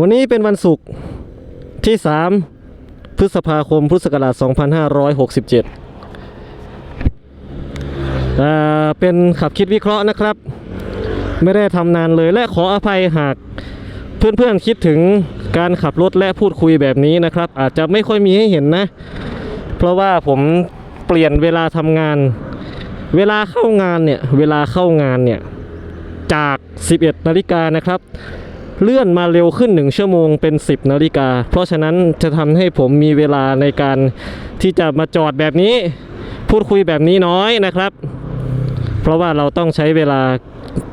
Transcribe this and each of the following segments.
วันนี้เป็นวันศุกร์ที่ 3 พฤษภาคมพุทธศักราช 2567อ่าเป็นขับคิดวิเคราะห์นะครับ ไม่ได้ทำนานเลยและขออภัยหากเพื่อนๆคิดถึงการขับรถและพูดคุยแบบนี้นะครับ อาจจะไม่ค่อยมีให้เห็นนะ เพราะว่าผมเปลี่ยนเวลาทำงาน เวลาเข้างานเนี่ย เวลาเข้างานเนี่ย จาก 11 นาฬิกานะครับ เลื่อนมาเร็วขึ้น 1 ชั่วโมงเป็น 10นาฬิกา เพราะฉะนั้นจะทำให้ผมมีเวลาในการที่จะมาจอดแบบนี้ พูดคุยแบบนี้น้อยนะครับ เพราะว่าเราต้องใช้เวลา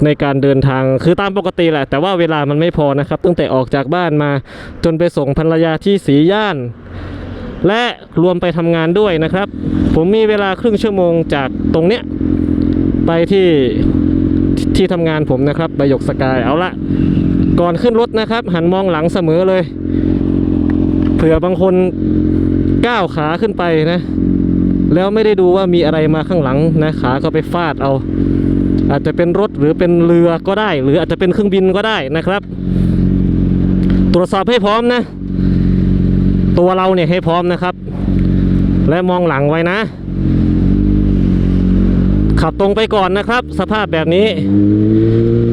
ในการเดินทางคือตามปกติแหละ แต่ว่าเวลามันไม่พอนะครับ ตั้งแต่ออกจากบ้านมาจนไปส่งภรรยาที่สีย่าน และรวมไปทำงานด้วยนะครับ ผมมีเวลาครึ่งชั่วโมงจากตรงเนี้ยไปที่ที่ทำงานผมนะครับใบหยกสกายเอาละ ก่อนขึ้นรถนะครับ หันมองหลังเสมอเลย เผื่อบางคนก้าวขาขึ้นไปนะ แล้วไม่ได้ดูว่ามีอะไรมาข้างหลังนะขาก็ไปฟาดเอา อาจจะเป็นรถหรือเป็นเรือก็ได้ หรืออาจจะเป็นเครื่องบินก็ได้นะครับ ตรวจสอบให้พร้อมนะ ตัวเราเนี่ยให้พร้อมนะครับ และมองหลังไว้นะ ขับตรงไปก่อนนะครับ สภาพแบบนี้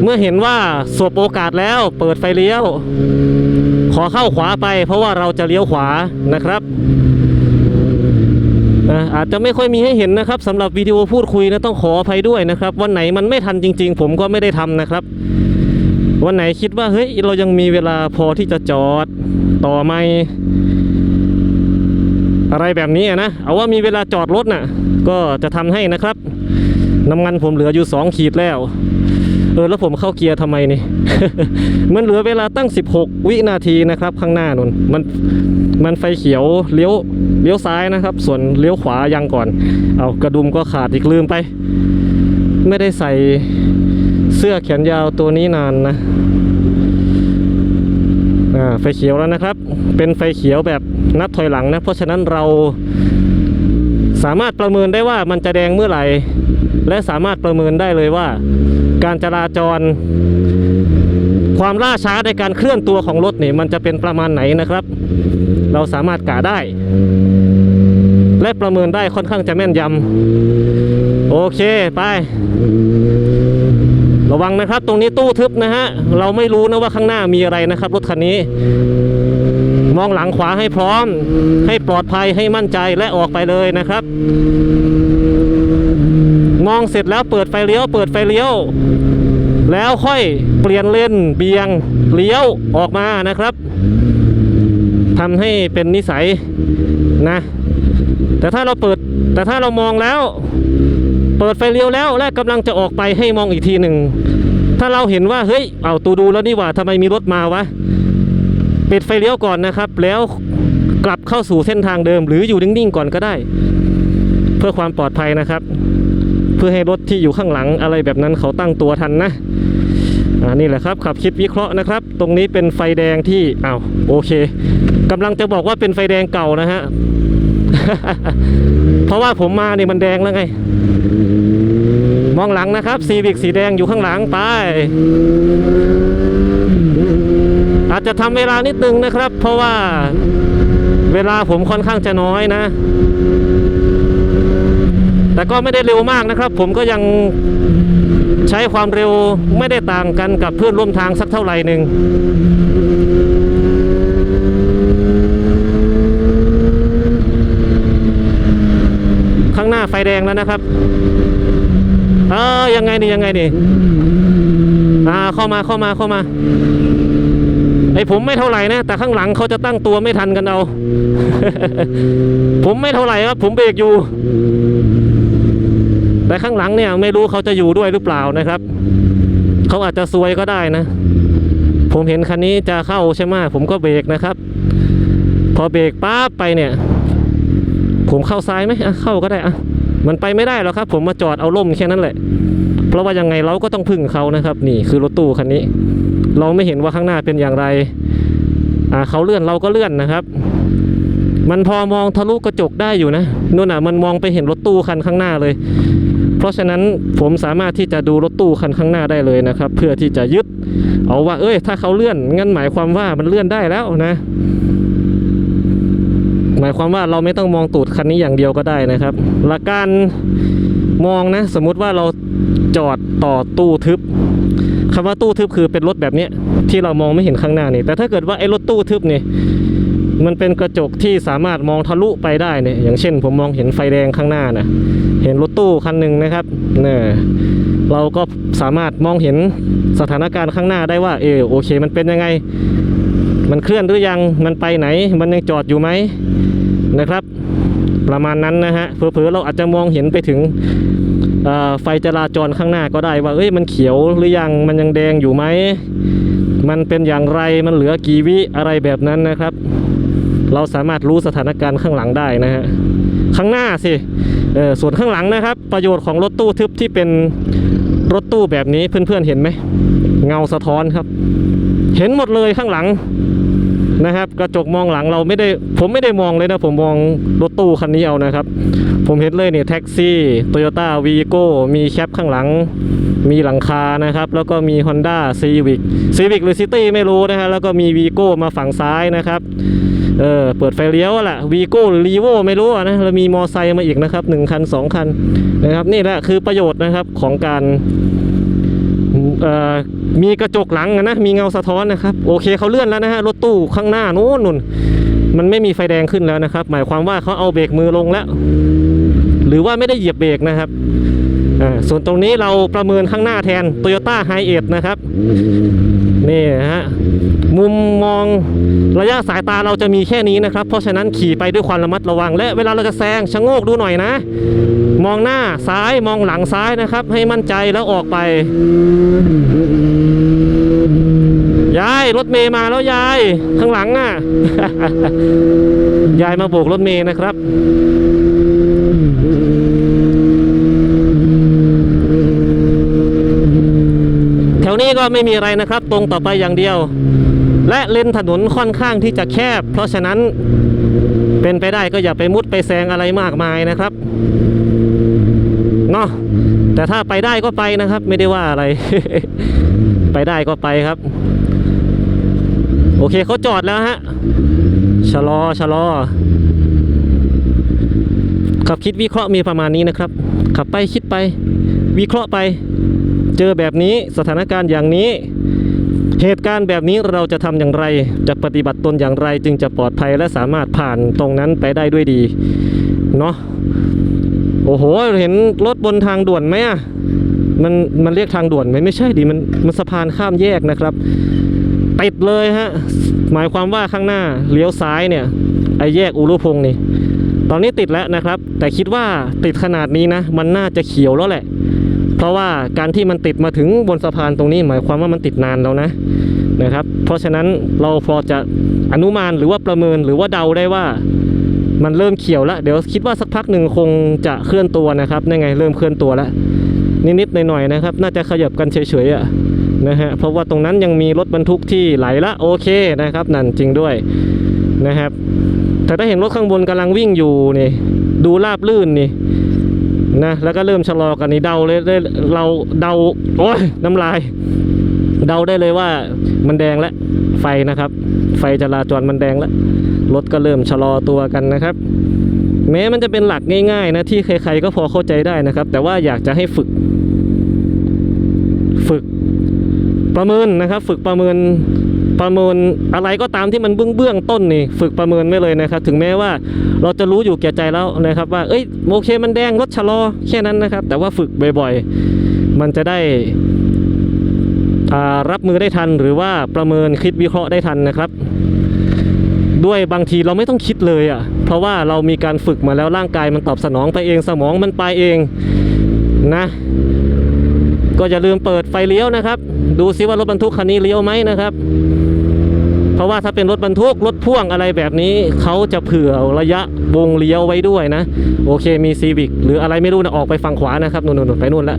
เมื่อเห็นว่าสบโอกาสแล้วเปิดไฟเลี้ยว ขอเข้าขวาไปเพราะว่าเราจะเลี้ยวขวานะครับอาจจะไม่ค่อยมีให้เห็นนะครับสำหรับวิดีโอพูดคุยนะต้องขออภัยด้วยนะครับ วันไหนมันไม่ทันจริง ๆ ผมก็ไม่ได้ทำนะครับ วันไหนคิดว่าเฮ้ยเรายังมีเวลาพอที่จะจอดต่อไหม อะไรแบบนี้นะ เอาว่ามีเวลาจอดรถน่ะ ก็จะทำให้นะครับน้ำมันผมเหลืออยู่ 2 ขีดแล้ว เออแล้วผมเข้าเกียร์ทำไมนี่ มันเหลือเวลาตั้ง 16 วินาทีนะครับ ข้างหน้านุนมันมันไฟเขียวเลี้ยวเลี้ยวซ้ายนะครับ ส่วนเลี้ยวขวายังก่อน เอากระดุมก็ขาดอีกลืมไป ไม่ได้ใส่เสื้อแขนยาวตัวนี้นานนะ อ่าไฟเขียวแล้วนะครับ เป็นไฟเขียวแบบ นับถอยหลังนะ เพราะฉะนั้นเราสามารถประเมินได้ว่ามันจะแดงเมื่อไหร่ และสามารถประเมินได้เลยว่า การจราจร ความล่าช้าในการเคลื่อนตัวของรถนี่มันจะเป็นประมาณไหนนะครับ เราสามารถกะได้ และประเมินได้ค่อนข้างจะแม่นยำโอเคไประวังนะครับ ตรงนี้ตู้ทึบนะฮะ เราไม่รู้นะว่าข้างหน้ามีอะไรนะครับ รถคันนี้ มองหลังขวาให้พร้อม ให้ปลอดภัยให้มั่นใจและออกไปเลยนะครับ มองเสร็จแล้วเปิดไฟเลี้ยว เปิดไฟเลี้ยว แล้วค่อยเปลี่ยนเลนเบี่ยงเลี้ยวออกมานะครับทำให้เป็นนิสัยนะ แต่ถ้าเราเปิดแต่ถ้าเรามองแล้ว เปิดไฟเลี้ยวแล้วและกำลังจะออกไปให้มองอีกทีหนึ่งถ้าเราเห็นว่าเฮ้ยเอาตูดูแล้วนี่หว่าทำไมมีรถมาวะ ปิดไฟเลี้ยวก่อนนะครับ แล้วกลับเข้าสู่เส้นทางเดิม หรืออยู่นิ่งๆก่อนก็ได้ เพื่อความปลอดภัยนะครับ เพื่อให้รถที่อยู่ข้างหลังอะไรแบบนั้นเขาตั้งตัวทันนะอ่านี่แหละครับขับคิดวิเคราะห์นะครับ ตรงนี้เป็นไฟแดงที่อ้าวโอเคกำลังจะบอกว่าเป็นไฟแดงเก่านะฮะเพราะว่าผมมาเนี่ยมันแดงแล้วไง มองหลังนะครับซีวิกสีแดงอยู่ข้างหลังไป อาจจะทำเวลานิดนึงนะครับ เพราะว่าเวลาผมค่อนข้างจะน้อยนะ แต่ก็ไม่ได้เร็วมากนะครับ ผมก็ยังใช้ความเร็วไม่ได้ต่างกันกับเพื่อนร่วมทางสักเท่าไหร่หนึ่งข้างหน้าไฟแดงแล้วนะครับเออยังไงนี่ยังไงนี่อ่าเข้ามาเข้ามาเข้ามา ไอผมไม่เท่าไหร่นะ แต่ข้างหลังเขาจะตั้งตัวไม่ทันกันเอา ผมไม่เท่าไหร่ครับ ผมเบรกอยู่ แต่ข้างหลังเนี่ย ไม่รู้เขาจะอยู่ด้วยหรือเปล่านะครับ เขาอาจจะซวยก็ได้นะ ผมเห็นคันนี้จะเข้าใช่ไหมผมก็เบรกนะครับ พอเบรกป๊าบไปเนี่ย ผมเข้าซ้ายไหมอะเข้าก็ได้อะมันไปไม่ได้หรอกครับ ผมมาจอดเอาล่มแค่นั้นแหละ เพราะว่ายังไงเราก็ต้องพึ่งเขานะครับ นี่คือรถตู้คันนี้ เราไม่เห็นว่าข้างหน้าเป็นอย่างไรอ่าเขาเลื่อนเราก็เลื่อนนะครับ มันพอมองทะลุกระจกได้อยู่นะนู่นน่ะมันมองไปเห็นรถตู้คันข้างหน้าเลย เพราะราะฉะนั้นผมสามารถที่จะดูรถตู้คันข้างหน้าได้เลยนะครับ เพื่อที่จะยึด เอาว่า เอ้ย ถ้าเขาเลื่อนงั้นหมายความว่ามันเลื่อนได้แล้วนะ หมายความว่าเราไม่ต้องมองตูดคันนี้อย่างเดียวก็ได้นะครับหลักการมองนะ สมมุติว่าเราจอดต่อตู้ทึบ คำว่าตู้ทึบคือเป็นรถแบบนี้ที่เรามองไม่เห็นข้างหน้านี่ แต่ถ้าเกิดว่าไอ้รถตู้ทึบนี่มันเป็นกระจกที่สามารถมองทะลุไปได้เนี่ยอย่างเช่น ผมมองเห็นไฟแดงข้างหน้านะเห็นรถตู้คันหนึ่งนะครับเนี่ยเราก็สามารถมองเห็นสถานการณ์ข้างหน้าได้ว่าเออโอเค มันเป็นยังไง มันเคลื่อนหรือยังมันไปไหน มันยังจอดอยู่ไหมนะครับ ประมาณนั้นนะฮะเผลอๆเราอาจจะมองเห็นไปถึง ไฟจราจรข้างหน้าก็ได้ว่าเอ้ยมันเขียวหรือยังมันยังแดงอยู่ไหมมันเป็นอย่างไรมันเหลือกี่วิอะไรแบบนั้นนะครับ เราสามารถรู้สถานการณ์ข้างหลังได้นะฮะข้างหน้าสิส่วนข้างหลังนะครับ ประโยชน์ของรถตู้ทึบที่เป็นรถตู้แบบนี้เพื่อนๆเห็นไหมเงาสะท้อนครับ เห็นหมดเลยข้างหลัง นะครับ กระจกมองหลังเราไม่ได้ผมไม่ได้มองเลยนะ ผมมองรถตู้คันนี้เอานะครับ ผมเห็นเลยเนี่ยแท็กซี่โตโยต้าวีโก้มีแคปข้างหลัง มีหลังคานะครับ แล้วก็มี Honda Civic Civic หรือ City ไม่รู้นะฮะแล้วก็มีวีโก้มาฝั่งซ้ายนะครับเออเปิดไฟเลี้ยวแหละวีโก้หรือรีโวไม่รู้นะแล้วมีมอไซค์มาอีกนะครับหนึ่งคันสองคันนะครับนี่แหละคือประโยชน์นะครับของการ มีกระจกหลังนะมีเงาสะท้อนนะครับโอเคเขาเลื่อนแล้วนะฮะรถตู้ข้างหน้านู้นนุ่นมันไม่มีไฟแดงขึ้นแล้วนะครับ หมายความว่าเขาเอาเบรกมือลงแล้ว หรือว่าไม่ได้เหยียบเบรกนะครับ ส่วนตรงนี้เราประเมินข้างหน้าแทน Toyota h i เอ d นะครับ นี่ฮะ มุมมองระยะสายตาเราจะมีแค่นี้นะครับ เพราะฉะนั้นขี่ไปด้วยความระมัดระวัง และเวลาเราจะแซงชะโงกดูหน่อยนะ มองหน้าซ้ายมองหลังซ้ายนะครับ ให้มั่นใจแล้วออกไป ยายรถเมย์มาแล้วยาย ข้างหลังอะ ยายมาโบกรถเมย์นะครับ แถ วนี้ก็ไม่มีอะไรนะครับ ตรงต่อไปอย่างเดียว และเลนถนนค่อนข้างที่จะแคบ เพราะฉะนั้นเป็นไปได้ก็อย่าไปมุดไปแซงอะไรมากมายนะครับเนาะแต่ถ้าไปได้ก็ไปนะครับ ไม่ได้ว่าอะไร ไปได้ก็ไปครับ โอเคเขาจอดแล้วฮะชะลอชะลอขับคิดวิเคราะห์มีประมาณนี้นะครับ ขับไปคิดไป วิเคราะห์ไป เจอแบบนี้สถานการณ์อย่างนี้ เหตุการณ์แบบนี้เราจะทำอย่างไร จะปฏิบัติตนอย่างไร จึงจะปลอดภัยและสามารถผ่านตรงนั้นไปได้ด้วยดีเนาะโอ้โห เห็นรถบนทางด่วนไหมอะมันมันเรียกทางด่วนไหมไม่ใช่ดิมันมันสะพานข้ามแยกนะครับติดเลยฮะหมายความว่าข้างหน้าเลี้ยวซ้ายเนี่ยไอแยกอุรุพงศ์นี่ ตอนนี้ติดแล้วนะครับ แต่คิดว่าติดขนาดนี้นะ มันน่าจะเขียวแล้วแหละ เพราะว่าการที่มันติดมาถึงบนสะพานตรงนี้หมายความว่ามันติดนานแล้วนะนะครับ เพราะฉะนั้นเราพอจะอนุมานหรือว่าประเมินหรือว่าเดาได้ว่ามันเริ่มเขียวแล้วเดี๋ยวคิดว่าสักพักหนึ่งคงจะเคลื่อนตัวนะครับนี่ไงเริ่มเคลื่อนตัวแล้วนิดๆหน่อยๆนะครับ น่าจะขยับกันเฉยๆอะนะฮะเพราะว่าตรงนั้นยังมีรถบรรทุกที่ไหลละโอเคนะครับ นั่นจริงด้วยนะครับแต่ถ้าเห็นรถข้างบนกำลังวิ่งอยู่นี่ดูราบลื่นนี่ นะแล้วก็เริ่มชะลอกันนี่เดาเลยได้เราเดาโอ้ยน้ำลาย เดาได้เลยว่ามันแดงแล้วไฟนะครับ ไฟจราจรมันแดงแล้วรถก็เริ่มชะลอตัวกันนะครับ แม้มันจะเป็นหลักง่ายๆนะที่ใครๆก็พอเข้าใจได้นะครับ แต่ว่าอยากจะให้ฝึก ฝึกประเมินนะครับ ฝึกประเมิน ประเมินอะไรก็ตามที่มันเบื้องเบื้องต้นนี่ฝึกประเมินไม่เลยนะครับ ถึงแม้ว่าเราจะรู้อยู่แก่ใจแล้วนะครับว่าเอ้ยโอเคมันแดงรถชะลอแค่นั้นนะครับ แต่ว่าฝึกบ่อยๆ มันจะได้รับมือได้ทันหรือว่าประเมินคิดวิเคราะห์ได้ทันนะครับ ด้วยบางทีเราไม่ต้องคิดเลยอะ่ะเพราะว่าเรามีการฝึกมาแล้วร่างกายมันตอบสนองไปเองสมองมันไปเองนะ ก็อย่าลืมเปิดไฟเลี้ยวนะครับ ดูซิว่ารถบรรทุกคันนี้เลี้ยวไหมนะครับ เพราะว่าถ้าเป็นรถบรรทุกรถพ่วงอะไรแบบนี้เขาจะเผื่อระยะวงเลี้ยวไว้ด้วยนะ โอเคมีซีวิกหรืออะไรไม่รู้นะออกไปฝั่งขวานะครับนู่นๆไปนู่นแล้ว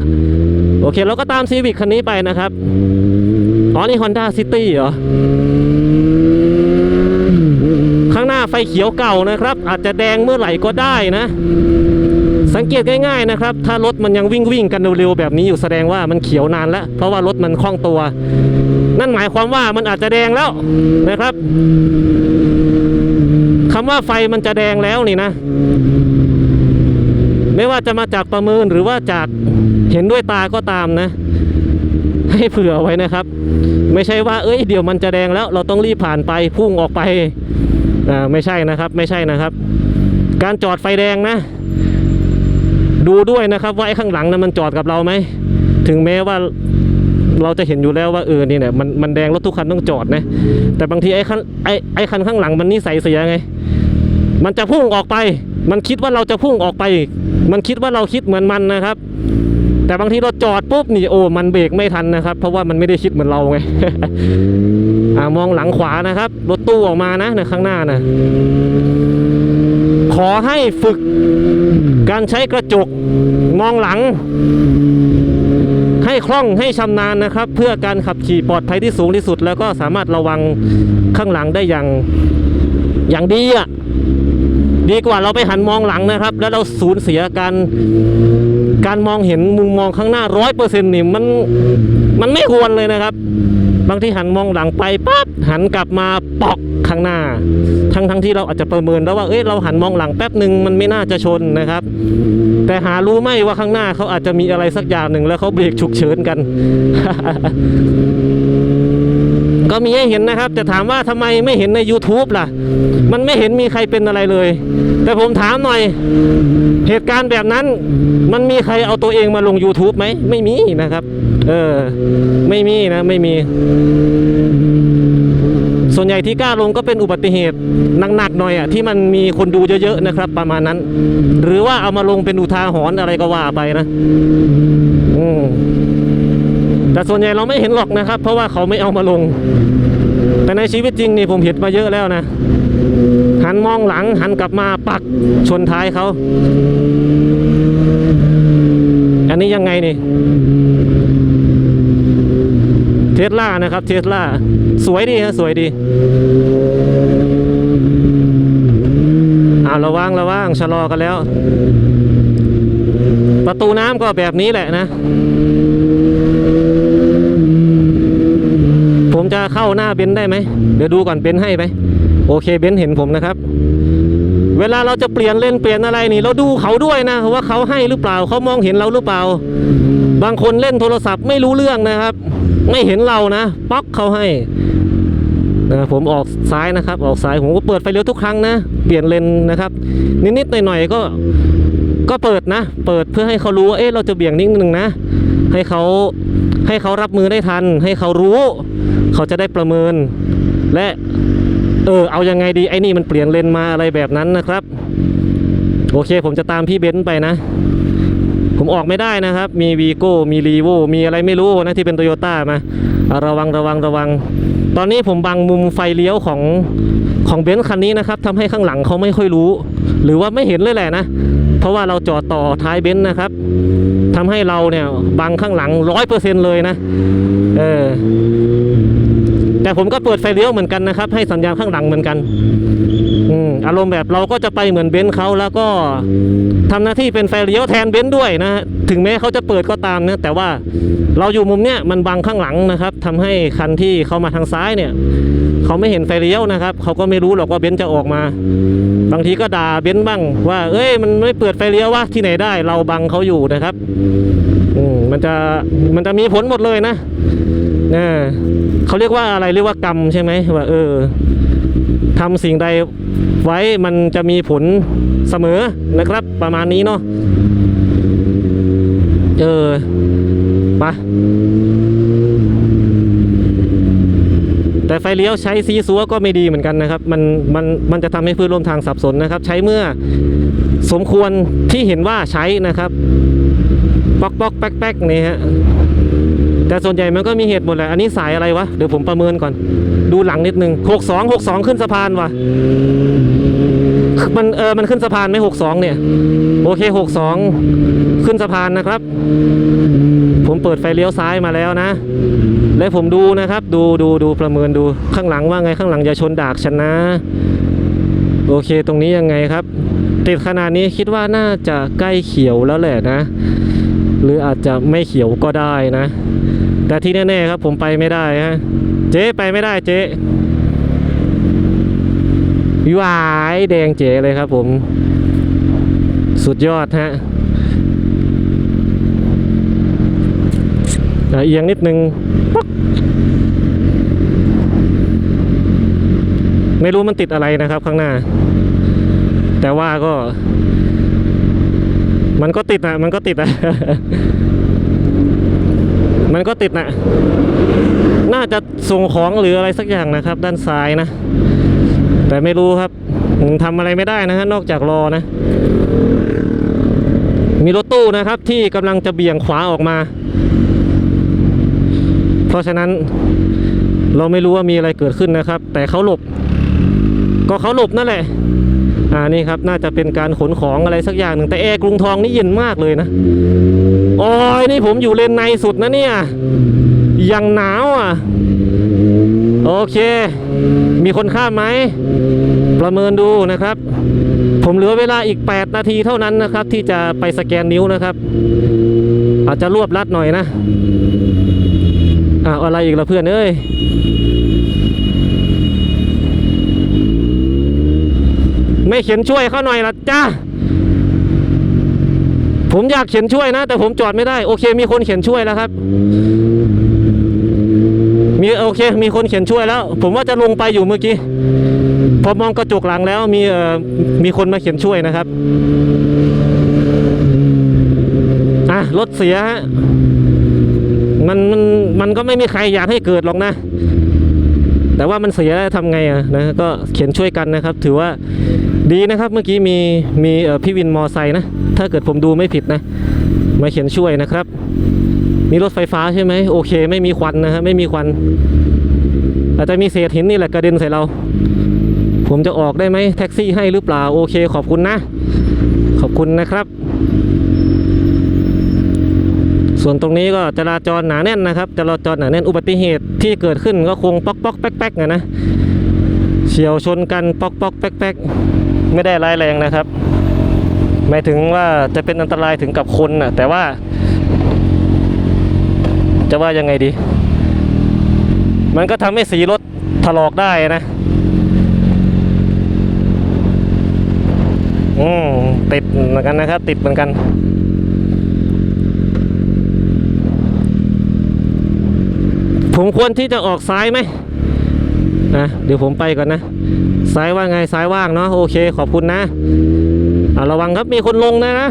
โอเคเราก็ตามซีวิกคันนี้ไปนะครับอ๋อนี่ Honda City เหรอข้างหน้าไฟเขียวเก่านะครับ อาจจะแดงเมื่อไหร่ก็ได้นะสังเกตง่ายๆนะครับ ถ้ารถมันยังวิ่งวิ่งกันเร็วๆแบบนี้อยู่แสดงว่ามันเขียวนานแล้ว เพราะว่ารถมันคล่องตัว นั่นหมายความว่ามันอาจจะแดงแล้วนะครับคำว่าไฟมันจะแดงแล้วนี่นะ ไม่ว่าจะมาจากประเมินหรือว่าจากเห็นด้วยตาก็ตามนะ ให้เผื่อไว้นะครับ ไม่ใช่ว่า เอ้ยเดี๋ยวมันจะแดงแล้ว เราต้องรีบผ่านไปพุ่งออกไปอ่าไม่ใช่นะครับ ไม่ใช่นะครับ การจอดไฟแดงนะ ดูด้วยนะครับว่าไอ้ข้างหลังนะมันจอดกับเราไหมถึงแม้ว่า เราจะเห็นอยู่แล้วว่าเออนี่เนี่ยมันมันแดงรถทุกคันต้องจอดนะแต่บางทีไอ้คันไอ้ไอ้คันข้างหลังมันนิสัยเสียไง มันจะพุ่งออกไป มันคิดว่าเราจะพุ่งออกไป มันคิดว่าเราคิดเหมือนมันนะครับ แต่บางทีเราจอดปุ๊บนี่โอ้มันเบรกไม่ทันนะครับ เพราะว่ามันไม่ได้คิดเหมือนเราไงอ่ามองหลังขวานะครับรถตู้ออกมานะในข้างหน้านะขอให้ฝึกการใช้กระจกมองหลัง ให้คล่องให้ชำนาญนะครับ เพื่อการขับขี่ปลอดภัยที่สูงที่สุด แล้วก็สามารถระวังข้างหลังได้อย่างอย่างดีอะ ดีกว่าเราไปหันมองหลังนะครับ แล้วเราสูญเสียการการมองเห็นมุมมองข้างหน้าร้อยเปอร์เซ็นต์นี่มันมันไม่ควรเลยนะครับ บางที่หันมองหลังไปปั๊บหันกลับมาปอกข้างหน้า ทั้งทั้งที่เราอาจจะประเมินแล้วว่าเอ้ยเราหันมองหลังแป๊บหนึ่งมันไม่น่าจะชนนะครับ แต่หารู้ไหมว่าข้างหน้าเขาอาจจะมีอะไรสักอย่างหนึ่งแล้วเขาเบรกฉุกเฉินกัน ก็มีให้เห็นนะครับ แต่ถามว่าทำไมไม่เห็นใน YouTube ล่ะ มันไม่เห็นมีใครเป็นอะไรเลย แต่ผมถามหน่อย เหตุการณ์แบบนั้น มันมีใครเอาตัวเองมาลง YouTube ไหมไม่มีนะครับ เออ ไม่มีนะ ไม่มี ส่วนใหญ่ที่กล้าลงก็เป็นอุบัติเหตุหนักๆหน่อยอะที่มันมีคนดูเยอะๆนะครับ ประมาณนั้น หรือว่าเอามาลงเป็นอุทาหรณ์อะไรก็ว่าไปนะ อืม แต่ส่วนใหญ่เราไม่เห็นหรอกนะครับ เพราะว่าเขาไม่เอามาลง แต่ในชีวิตจริงนี่ผมเห็นมาเยอะแล้วนะ หันมองหลังหันกลับมาปักชนท้ายเขา อันนี้ยังไงนี่เทสลานะครับเทสลาสวยดีฮะสวยดีอ่าระวังระวังชะลอกันแล้ว ประตูน้ำก็แบบนี้แหละนะ ผม จะเข้าหน้าเบนได้ไหมเดี๋ยวดูก่อนเบนให้ไหมโอเคเบนเห็นผมนะครับ เวลาเราจะเปลี่ยนเลนเปลี่ยนอะไรนี่ เราดูเขาด้วยนะว่าเขาให้หรือเปล่าเขามองเห็นเราหรือเปล่า บางคนเล่นโทรศัพท์ไม่รู้เรื่องนะครับ ไม่เห็นเรานะป๊อกเขาให้นะผมออกซ้ายนะครับ ออกซ้ายผมก็เปิดไฟเลี้ยวทุกครั้งนะ เปลี่ยนเลนนะครับ นิดๆหน่อยๆก็ก็เปิดนะ เปิดเพื่อให้เขารู้ว่าเอ๊ะเราจะเบี่ยงนิดนึงนะ ให้เขาให้เขารับมือได้ทัน ให้เขารู้ เขาจะได้ประเมิน และเออเอายังไงดีไอ้นี่มันเปลี่ยนเลนมาอะไรแบบนั้นนะครับ โอเคผมจะตามพี่เบนซ์ไปนะ ผมออกไม่ได้นะครับ มีวีโก้มีรีโวมีอะไรไม่รู้นะที่เป็นโตโยต้ามาระวังระวังระวัง ตอนนี้ผมบังมุมไฟเลี้ยวของของเบนซ์คันนี้นะครับทำให้ข้างหลังเขาไม่ค่อยรู้ หรือว่าไม่เห็นเลยแหละนะ เพราะว่าเราจอดต่อท้ายเบนซ์นะครับทำให้เราเนี่ยบังข้างหลังร้อยเปอร์เซ็นต์เลยนะ เออ แต่ผมก็เปิดไฟเลี้ยวเหมือนกันนะครับ ให้สัญญาณข้างหลังเหมือนกันอืมอารมณ์แบบเราก็จะไปเหมือนเบนซ์เขาแล้วก็ทำหน้าที่เป็นไฟเลี้ยวแทนเบนซ์ด้วยนะฮะถึงแม้เขาจะเปิดก็ตามนะแต่ว่าเราอยู่มุมเนี้ยมันบังข้างหลังนะครับทำให้คันที่เขามาทางซ้ายเนี่ยเขาไม่เห็นไฟเลี้ยวนะครับเขาก็ไม่รู้หรอกว่าเบนซ์จะออกมา บางทีก็ด่าเบนซ์บ้าง ว่า เอ้ยมันไม่เปิดไฟเลี้ยววะที่ไหนได้ เราบังเขาอยู่นะครับอืมมันจะมันจะมีผลหมดเลยนะ นะเขาเรียกว่าอะไรเรียกว่ากรรมใช่ไหมว่าเออทำสิ่งใดไว้มันจะมีผลเสมอนะครับ ประมาณนี้เนาะเออไปแต่ไฟเลี้ยวใช้ซีซัวก็ไม่ดีเหมือนกันนะครับ มันมันมันจะทำให้เพื่อนร่วมทางสับสนนะครับ ใช้เมื่อสมควรที่เห็นว่าใช้นะครับ ป๊อกป๊อกแป๊กแป๊กนี่ฮะ แต่ส่วนใหญ่มันก็มีเหตุหมดแหละ อันนี้สายอะไรวะ เดี๋ยวผมประเมินก่อน ดูหลังนิดนึงหกสองหกสองขึ้นสะพานว่ะ มันเออ มันขึ้นสะพานไหมหกสองเนี่ย โอเคหกสองขึ้นสะพานนะครับ ผมเปิดไฟเลี้ยวซ้ายมาแล้วนะ และผมดูนะครับ ดูดูดูประเมินดู ข้างหลังว่าไงข้างหลังอย่าชนดากฉันนะ โอเค ตรงนี้ยังไงครับ ติดขนาดนี้คิดว่าน่าจะใกล้เขียวแล้วแหละนะ หรืออาจจะไม่เขียวก็ได้นะ แต่ที่แน่ๆครับผมไปไม่ได้ฮะเจ๊ไปไม่ได้เจ๊วายแดงเจ๊เลยครับผม สุดยอดฮะเอียงนิดนึงไม่รู้มันติดอะไรนะครับข้างหน้า แต่ว่าก็ มันก็ติดนะมันก็ติดนะ มันก็ติดนะน่าจะส่งของหรืออะไรสักอย่างนะครับ ด้านซ้ายนะ แต่ไม่รู้ครับทำอะไรไม่ได้นะฮะนอกจากรอนะ มีรถตู้นะครับที่กำลังจะเบี่ยงขวาออกมา เพราะฉะนั้นเราไม่รู้ว่ามีอะไรเกิดขึ้นนะครับ แต่เขาหลบ ก็เขาหลบนั่นแหละ อ่านี่ครับน่าจะเป็นการขนของอะไรสักอย่างหนึ่งแต่แอร์กรุงทองนี่เย็นมากเลยนะโอ้ยนี่ผมอยู่เลนในสุดนะเนี่ยยังหนาวอะ โอเค มีคนข้ามไหม ประเมินดูนะครับ ผมเหลือเวลาอีก 8 นาทีเท่านั้นนะครับ ที่จะไปสแกนนิ้วนะครับ อาจจะรวบรัดหน่อยนะอ่าอะไรอีกละเพื่อนเอ้ย ไม่เขียนช่วยเขาหน่อยละจ้าผมอยากเขียนช่วยนะ แต่ผมจอดไม่ได้ โอเค มีคนเขียนช่วยแล้วครับ มีโอเค มีคนเขียนช่วยแล้ว ผมว่าจะลงไปอยู่เมื่อกี้พอมองกระจกหลังแล้วมีเอ่อมีคนมาเขียนช่วยนะครับ อะรถเสียฮะมันมันมันก็ไม่มีใครอยากให้เกิดหรอกนะ แต่ว่ามันเสียทำไงอะนะก็เขียนช่วยกันนะครับ ถือว่า ดีนะครับเมื่อกี้มีมีพี่วินมอไซค์นะ ถ้าเกิดผมดูไม่ผิดนะ มาเขียนช่วยนะครับ มีรถไฟฟ้าใช่ไหมโอเค ไม่มีควันนะฮะไม่มีควันอาจจะมีเศษหินนี่แหละกระเด็นใส่เรา ผมจะออกได้ไหมแท็กซี่ให้หรือเปล่าโอเค ขอบคุณนะ ขอบคุณนะครับ ส่วนตรงนี้ก็จราจรหนาแน่นนะครับจราจรหนาแน่นอุบัติเหตุที่เกิดขึ้นก็คงป๊อกป๊อกแป๊กแป๊กนะนะเฉียวชนกันป๊อกป๊อกแป๊กแป๊ก ไม่ได้ร้ายแรงนะครับ หมายถึงว่าจะเป็นอันตรายถึงกับคนนะแต่ว่า จะว่ายังไงดี มันก็ทำให้สีรถถลอกได้นะอืมติดเหมือนกันนะครับ ติดเหมือนกันผมควรที่จะออกซ้ายไหม นะเดี๋ยวผมไปก่อนนะซ้ายว่างไงซ้ายว่างเนาะโอเคขอบคุณนะอ่าระวังครับมีคนลงนะนะ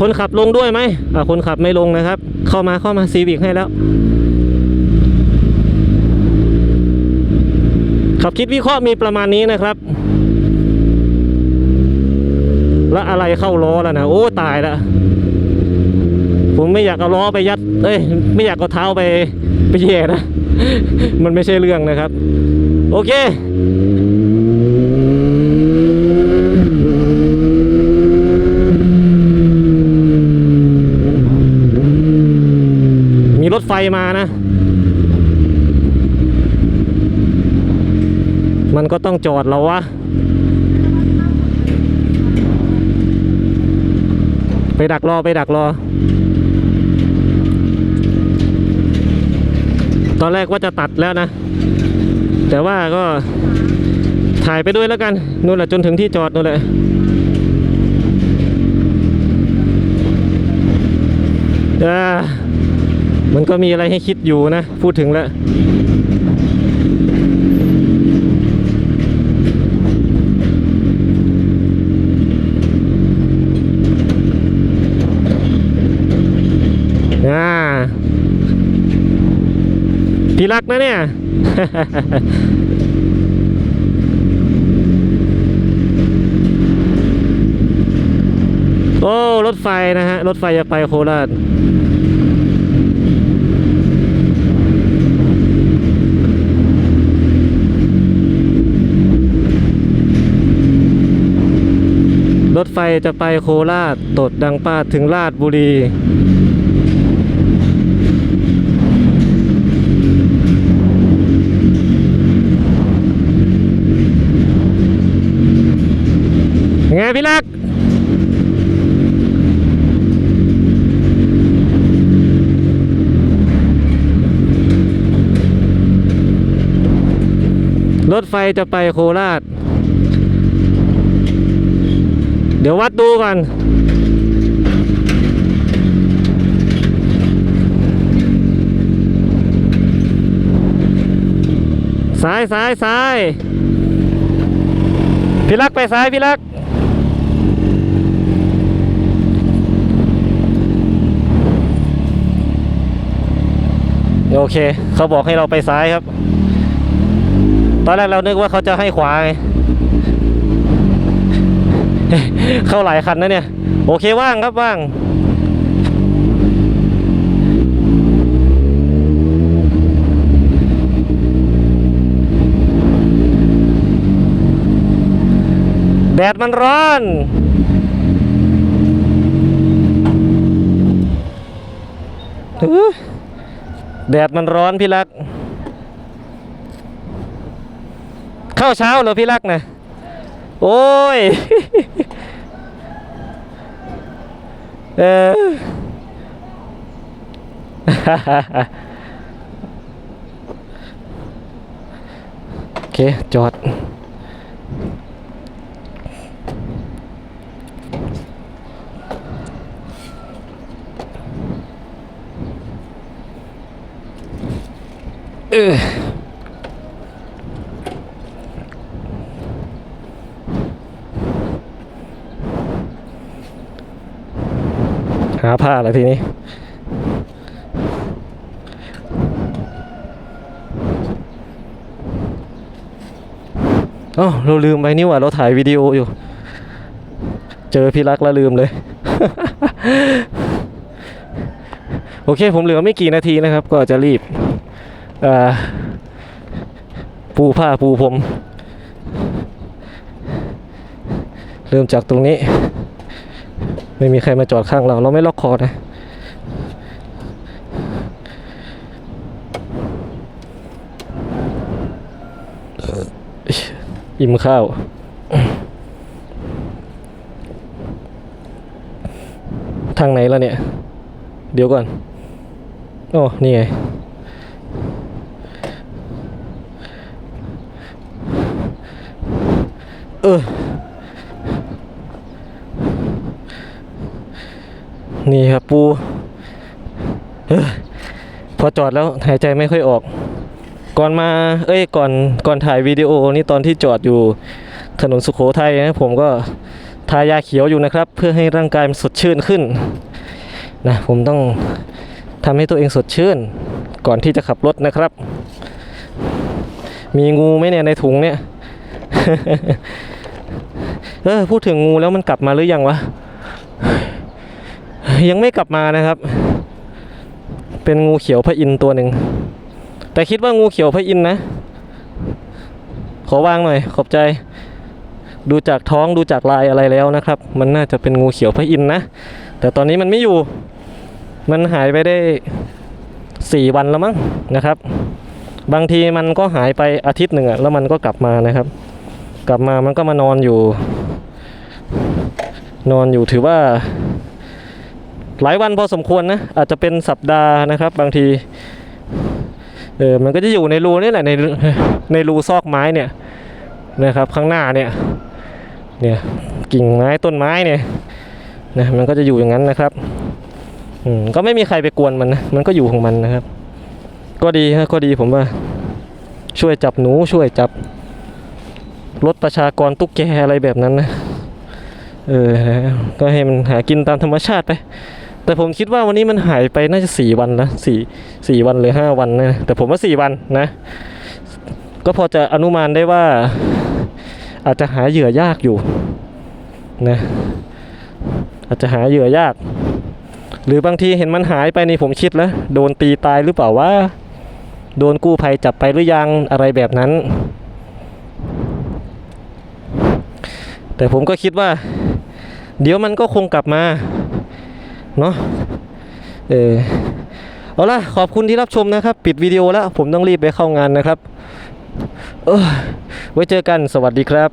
คนขับลงด้วยไหมอ่าคนขับไม่ลงนะครับ เข้ามาเข้ามาซีวิกให้แล้ว ขับคิดวิเคราะห์มีประมาณนี้นะครับแล้วอะไรเข้าล้อแล้วนะโอ้ตายล้วผมไม่อยากเอาล้อไปยัดเอ้ยไม่อยากเอาเท้าไปไปแย่นะ มันไม่ใช่เรื่องนะครับ โอเคมีรถไฟมานะ มันก็ต้องจอดแล้ววะ ไปดักรอ ไปดักรอ ตอนแรกว่าจะตัดแล้วนะ แต่ว่าก็ถ่ายไปด้วยแล้วกันนู่นแหละจนถึงที่จอดนู่นแหละอ่ามันก็มีอะไรให้คิดอยู่นะ พูดถึงแล้ว อ่าพี่ รักนะเนี่ย โอ้ รถไฟนะฮะ รถไฟจะไปโคราชรถไฟจะไปโคราชตดดังป้าถึงราชบุรี พี่ลักรถไฟจะไปโคราช เดี๋ยววัดดูก่อนซ้ายซ้ายซ้ายพี่ลักษ์ไปซ้ายพี่ลักษณ์ โอเค เขาบอกให้เราไปซ้ายครับ ตอนแรกเรานึกว่าเขาจะให้ขวาไงเข้าหลายคันนะเนี่ย โอเคว่างครับว่างแดดมันร้อนอื้อ แดดมันร้อนพี่รัก เข้าเช้าเหรอพี่รักนะโอ้ย เออโอเค จอด ออหาผ้าแล้วทีนี้อ๋อเราลืมไปนี่หว่าเราถ่ายวิดีโออยู่ เจอพี่รักแล้วลืมเลย โอเคผมเหลือไม่กี่นาทีนะครับ ก็จะรีบ ปูผ้าปูผม เริ่มจากตรงนี้ ไม่มีใครมาจอดข้างเรา เราไม่ล็อกคอนะอิ่มข้าวทางไหนแล้วเนี่ย เดี๋ยวก่อน โอ้ นี่ไง ออ นี่ครับปู เออ พอจอดแล้วหายใจไม่ค่อยออก ก่อนมา เอ้ย ก่อน ก่อนถ่ายวิดีโอนี่ตอนที่จอดอยู่ถนนสุขโขทัยนะผมก็ทายาเขียวอยู่นะครับ เพื่อให้ร่างกายมันสดชื่นขึ้น นะ ผมต้องทำให้ตัวเองสดชื่น ก่อนที่จะขับรถนะครับ มีงูไหมเนี่ยในถุงเนี่ย เออพูดถึงงูแล้วมันกลับมาหรือยังวะ ยังไม่กลับมานะครับ เป็นงูเขียวพระอินตัวหนึ่ง แต่คิดว่างูเขียวพระอินนะ ขอวางหน่อย ขอบใจ ดูจากท้องดูจากลายอะไรแล้วนะครับ มันน่าจะเป็นงูเขียวพระอินนะ แต่ตอนนี้มันไม่อยู่ มันหายไปได้สี่วันแล้วมั้งนะครับ บางทีมันก็หายไปอาทิตย์หนึ่งอะแล้วมันก็กลับมานะครับ กลับมามันก็มานอนอยู่ นอนอยู่ถือว่า หลายวันพอสมควรนะ อาจจะเป็นสัปดาห์นะครับ บางทีเออมันก็จะอยู่ในรูนี่แหละในในรูซอกไม้เนี่ยนะครับข้างหน้าเนี่ยเนี่ยกิ่งไม้ต้นไม้เนี่ยนะมันก็จะอยู่อย่างนั้นนะครับอืมก็ไม่มีใครไปกวนมันนะมันก็อยู่ของมันนะครับ ก็ดีฮะก็ดีผมว่า ช่วยจับหนูช่วยจับลดประชากรตุ๊กแกอะไรแบบนั้นนะ เออนะก็ให้มันหากินตามธรรมชาติไป แต่ผมคิดว่าวันนี้มันหายไปน่าจะสี่วันนะสี่สี่วันหรือห้าวันนะแต่ผมว่าสี่วันนะ ก็พอจะอนุมานได้ว่า อาจจะหาเหยื่อยากอยู่นะอาจจะหาเหยื่อยาก หรือบางทีเห็นมันหายไปนี่ผมคิดแล้ว โดนตีตายหรือเปล่าว่า โดนกู้ภัยจับไปหรือยังอะไรแบบนั้น แต่ผมก็คิดว่า เดี๋ยวมันก็คงกลับมา เนาะเออเอาล่ะขอบคุณที่รับชมนะครับ ปิดวิดีโอแล้ว ผมต้องรีบไปเข้างานนะครับ เออไว้เจอกันสวัสดีครับ